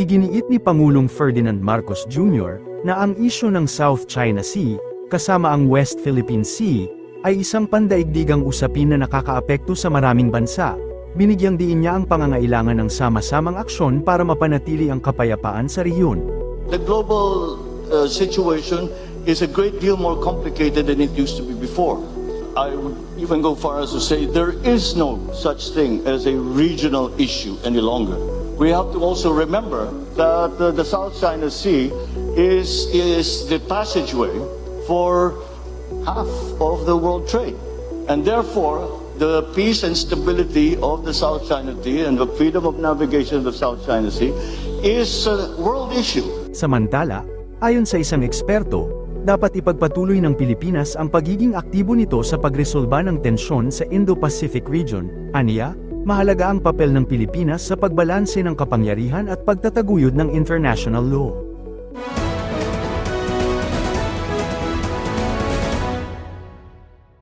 Iginiit ni Pangulong Ferdinand Marcos Jr. na ang isyu ng South China Sea, kasama ang West Philippine Sea, ay isang pandaigdigang usapin na nakakaapekto sa maraming bansa. Binigyang diin niya ang pangangailangan ng sama-samang aksyon para mapanatili ang kapayapaan sa rehiyon. The global uh, situation is a great deal more complicated than it used to be before. I would even go far as to say there is no such thing as a regional issue any longer. We have to also remember that uh, the South China Sea is, is the passageway for half of the world trade. And therefore, the peace and stability of the South China Sea and the freedom of navigation of the South China Sea is a world issue. Samantala, ayon sa isang eksperto, dapat ipagpatuloy ng Pilipinas ang pagiging aktibo nito sa pagresolba ng tensyon sa Indo-Pacific region. Aniya, mahalaga ang papel ng Pilipinas sa pagbalanse ng kapangyarihan at pagtataguyod ng international law.